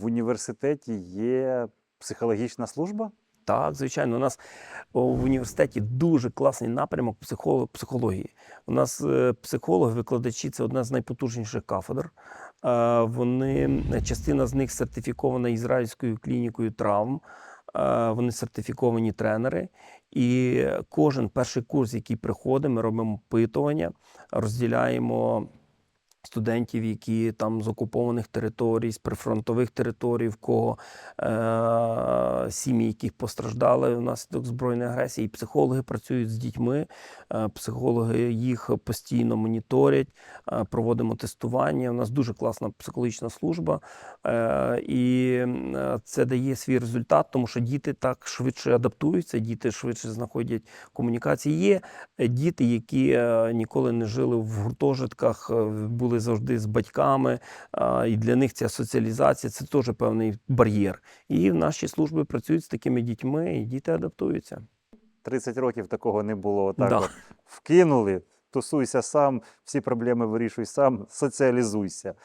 В університеті є психологічна служба? Так, звичайно, у нас в університеті дуже класний напрямок психології. У нас е, психологи, викладачі це одна з найпотужніших кафедр. Вони частина з них сертифікована ізраїльською клінікою травм. Вони сертифіковані тренери. І кожен перший курс, який приходить, ми робимо опитування, розділяємо студентів, які там з окупованих територій, з прифронтових територій, в кого е- сім'ї, яких постраждали внаслідок збройної агресії. І психологи працюють з дітьми, е- психологи їх постійно моніторять, е- проводимо тестування. У нас дуже класна психологічна служба, е- і це дає свій результат, тому що діти так швидше адаптуються, діти швидше знаходять комунікації. Є діти, які е, ніколи не жили в гуртожитках, е, були завжди з батьками, і для них ця соціалізація це теж певний бар'єр. І наші служби працюють з такими дітьми, і діти адаптуються. 30 років такого не було. Так Да. вкинули, тусуйся сам, всі проблеми вирішуй сам, соціалізуйся.